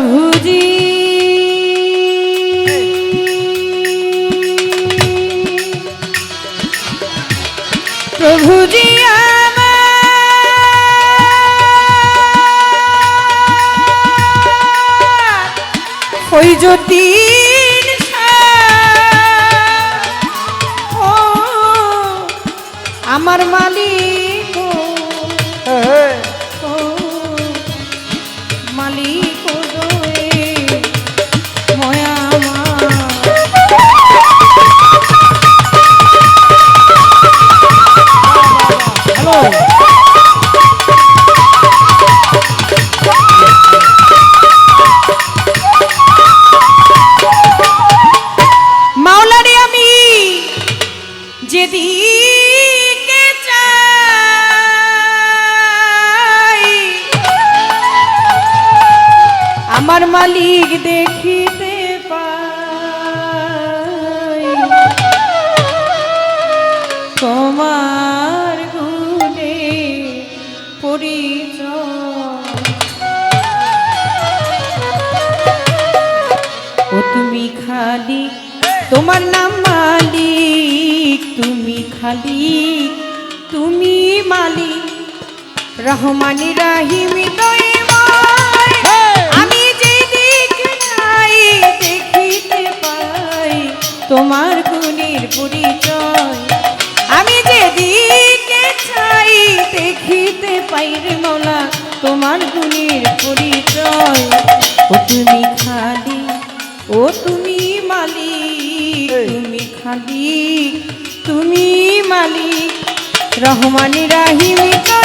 প্রভুজি। প্রভুজি আমার। ফৈজতিন ও আমার মালিক মালিক দেখিতে পাই। তোমার গুণে ও তুমি খালি, তোমার নাম মালিক, তুমি খালি, তুমি মালিক। রহমানি রাহিমি দয়াময় তোমার গুণের পরিচয়। আমি যেদিকে চাই দেখিতে পাই রে মৌলা তোমার গুণের পরিচয়। ও তুমি খালি ও তুমি মালিক তুমি খালি তুমি মালিক। রহমানি রাহিমি এটা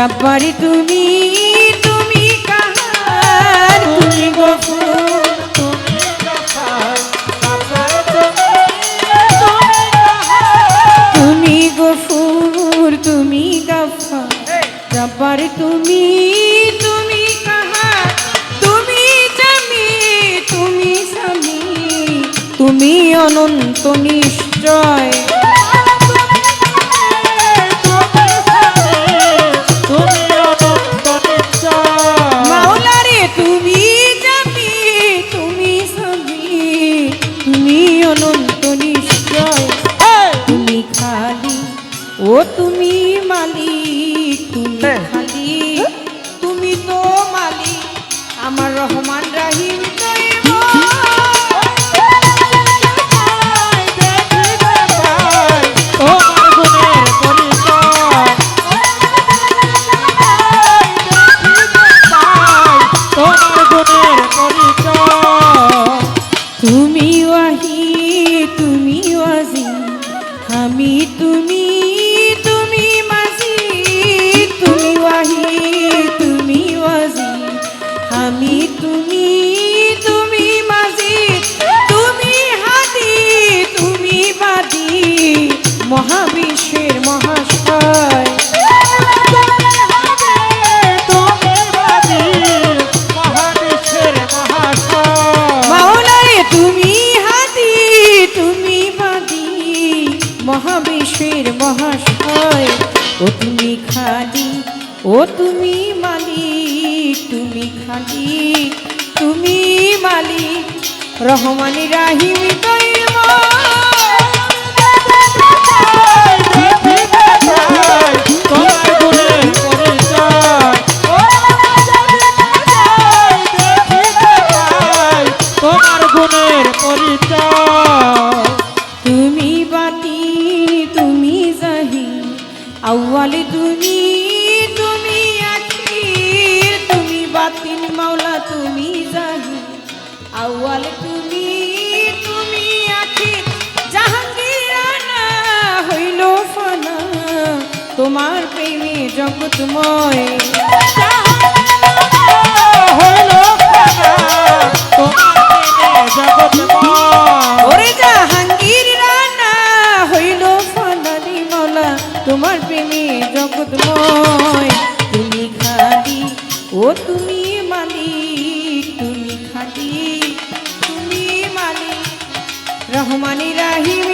জাব্বারি তুমি তুমি কাহার তুমি গফুর তুমি গফুর। তুমি তুমি তুমি তুমি তুমি তুমি অনন্ত নিশ্চয় আমার রহমান রাহিম তুমি ওয়াহি তুমি ওয়াজি আমি তুমি মহাবিশ্বের মহাশয়। ও তুমি খালি ও তুমি মালিক, তুমি খালি তুমি মালিক। রহমানি রাহিমি দৈব আউয়াল তুমি তুমি আখির, তুমি বাতিন মাওলা, তুমি জাহি আউয়াল তুমি তুমি আখির জাহাঙ্গীর রানা হইল ফানা, তোমার প্রেমে জগৎময়। রহমানি রাহিম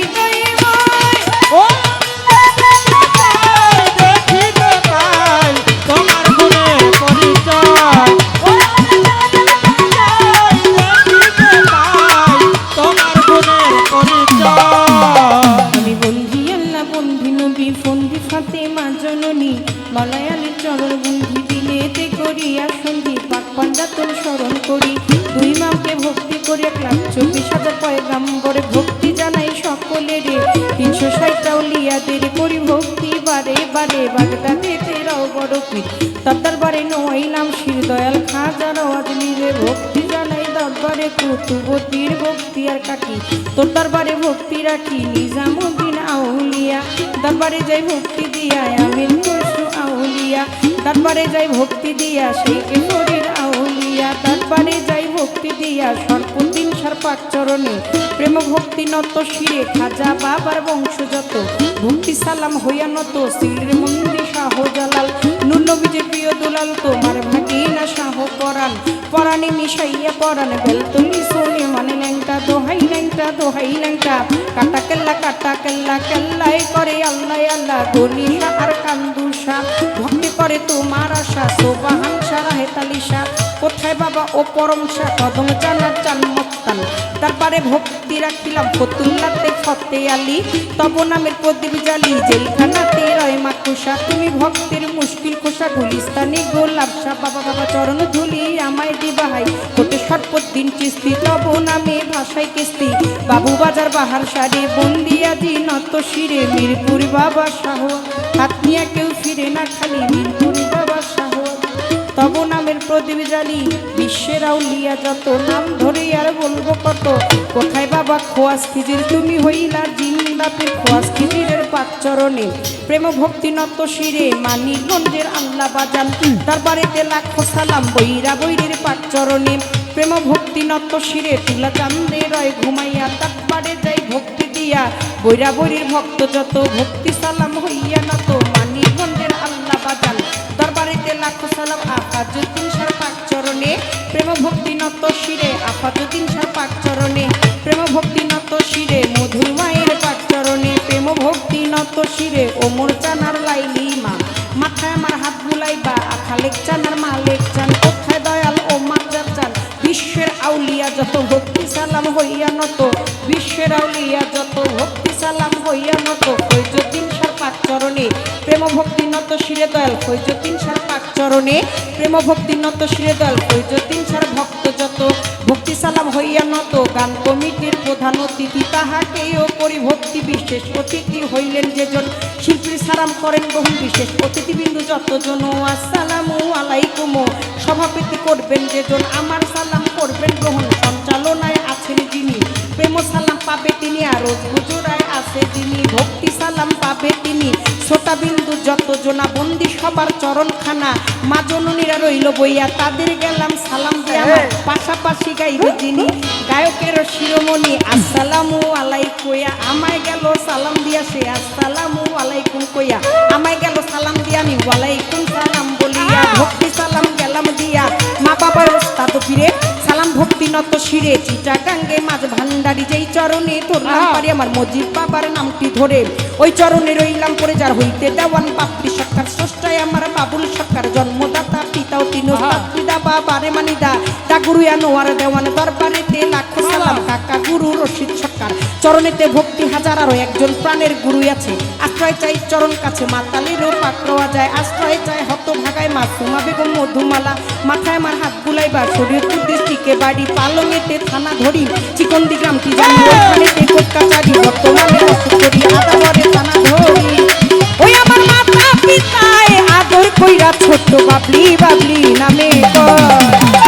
ফন্দি ফাতেমা জননী, মালায়ালি চরণ বন্ধি দিলেতে করিয়া সন্ধি, পাক পাঞ্জাতন স্মরণ করি। দুই মাকে ভক্তি করে ক্লাব চব্বিশ হাজার পয়গাম্বরে ভক্তি জানাই সকলের। তিনশো ষাটটা উলিয়াদের করি ভক্তি বারে বারে। বাগদাদে তেরাও বড় পীর তার দরবারে নোয়াইলাম শির দয়াল খাজার আজমিরে ভক্তি দরবারে কুতুবতীর ভক্তি আর কাটি তোর দরবারে ভক্তি রাখি, নিজামুদ্দিন আউলিয়া। দরবারে যাই ভক্তি দিয়া, আমিন খুশু আউলিয়া। দরবারে যাই ভক্তি দিয়া সেই ফরির আউলিয়া। দরবারে যাই ভক্তি দিয়া সর্বদিন সর্পাক চরণে প্রেম ভক্তি নত শিরে খাজা বাবার বংশ যত ভক্তি সালাম হইয়া নত সিলের মন্দির শাহ জালাল নুনবীজে প্রিয় দুলাল, তোমার ভাগিনা শাহ পরাণ। পরাণে মিশাইয়া পরাণ, বেলতুলি সোনে মানে ল্যাংটা দোহাই ল্যাংটা দোহাই ল্যাংটা কাটা কেল্লা কাটা কেল্লা কেল্লাই করে আল্লাহ আল্লাহ গনিশা আর কান্দুষা ভক্তি করে তোমার আশা সোবাহান সারা হেতালিশা কোথায় বাবা ও পরমশা কদম জানার চান তারপরে ভক্তি রাখিলাম ফতুল্লাতে ফতে আলী। তব নামের প্রদীপ জালি জেলখানাতে রয় মাকুসা তুমি ভক্তের মুশকিল কোষা গুলিস্তানি গোলাপ শাহ বাবা বাবা চরণ ধুলি আমায় দিবাহাই কোটে সর্বদিন চিস্তি তব নামে ভাষায় কিস্তি বাবু বাজার বাহার সারে বন্দিয়াদি নত শিরে। মিরপুর বাবা শাহ, হাত নিয়ে কেউ ফিরে না খালি। মিরপুর তব নামের প্রদীপ জালি বিশ্বের আউলিয়া যত নাম ধরে আর বলব কত। কোথায় বাবা খোয়াস খিজির, তুমি হইলা জিন্দাপের খোয়াস খিজিরের পাঁচ চরণে প্রেম ভক্তি নত শিরে মানিকগঞ্জের আল্লাহ বাজান দরবারেতে লাখো সালাম, বৈরা বৈরের পাঁচ চরণে প্রেম ভক্তি নত শিরে তুলা চান্দে রয় ঘুমাইয়া তারপরে যাই ভক্তি দিয়া। বৈরা বৈরির ভক্ত যত, ভক্তি সালাম হইয়া নত, মানিকগঞ্জের আল্লাহ বাজান দরবারেতে লাখো সালাম, আফাজুদ্দিন সার পাক চরণে। প্রেম ভক্তি নত শিরে, আফাজুদ্দিন সার পাক চরণে। প্রেম ভক্তি নত শিরে, মধুর মায়ের পাক চরণে। প্রেম ভক্তি নত শিরে, ওমর চানার লাইলি মা। মাথায় আমার হাত বুলাইবা, আখালেক চানার মালেক চান। কোথায় দয়াল ও মাজার চান? বিশ্বের আউলিয়া যত ভক্তি সালাম হইয়া নত। বিশ্বের আউলিয়া যত ভক্তি সালাম হইয়া নত। চরণে। প্রেম ভক্তি নত শিরে দয়াল কৈজুদ্দিন সার পাক চরণে। প্রেম ভক্তি নত শিরে দয়াল কৈজুদ্দিন সার ভক্ত যত। ভক্তি সালাম হইয়া নত, গান কমিটির প্রধান অতিথি তাহাকেও করি ভক্তি বিশেষ অতিথি হইলেন যেজন। শিল্পীর সালাম করেন বহু বিশেষ অতিথিবিন্দু যতজন। আসসালামু আলাইকুম সভাপতি করবেন যেজন। আমার সালাম করবেন গ্রহণ। সঞ্চালনায় আছেন যিনি। প্রেম সালাম পাবে তিনি আর রোজ গুজরায় আছে যিনি। ভক্তি সালাম পাবে তিনি। ছোটা বিন্দু যত জনা বন্দি সবার চরণখানা। মা জননীরা রইল বইয়া তাদের গেলাম সালাম দিয়ে আমার পাশাপাশি গাইবে যিনি। গায়কের শিরোমণি আসসালামু আলাইকুম কইয়া। আমায় গেল সালাম দিয়া সে আসসালামু আলাইকুম কইয়া। আমায় গেল সালাম দিয়া আমি ওয়ালাইকুম সালাম বলিয়া। ভক্তি সালাম গেলাম দিয়া। মা বাবার ওস্তাদ ফিরে সালাম ভক্তি নত শিরে চিটা গাঙ্গে মাঝ ভান্ডারি যেই চরণে তোর নাম পারি আমার মজিদ বাবার নামটি ধরে। ওই চরণে রইলাম পরে যার হইতে দেওয়ান পাপড়ি সরকার স্রষ্টায় আমার বাবুল সরকার জন্মদাতা পিতাও তিন বাবা পিতা বাবারে মানিদা। তা গুরুয়া নোয়ার দেওয়ান দরবারেতে লাখো সালাম কাকা গুরু রশিদ সরকার। চরণেতে ভক্তি হাজার আরও একজন প্রাণের গুরু আছে। আশ্রয় চাই চরণ কাছে মাতালিরও পাকড়োয়া যায় আশ্রয় চাই হত ভাগায় মা সুমা বেগম মধুমালা। মাথায় আমার হাত বুলাইবা শরীয়তুর দৃষ্টিকে বাড়ি পালঙেতে থানা ধরি। চিকন্দি গ্রামটি জানি ওখানেতে কোর্ট কাচারি বর্তমানে করি আদাবরে থানা ধরি। ওই আমার মাতা পিতায় আদর কইরা ছোট্ট বাবলি বাবলি নামে কয়।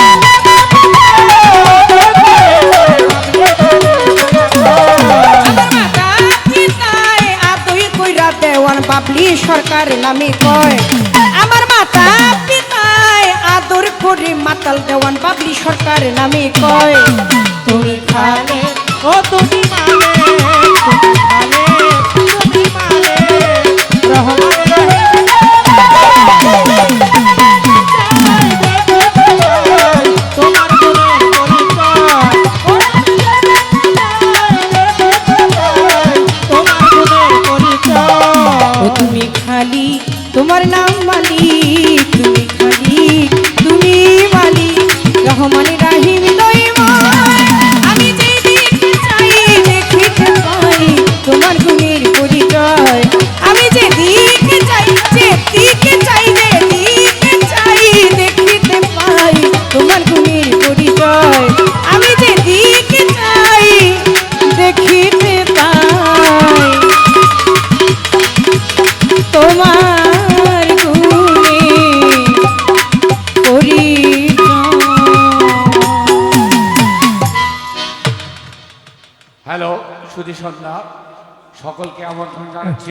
সকলকে আমন্ত্রণ জানাচ্ছি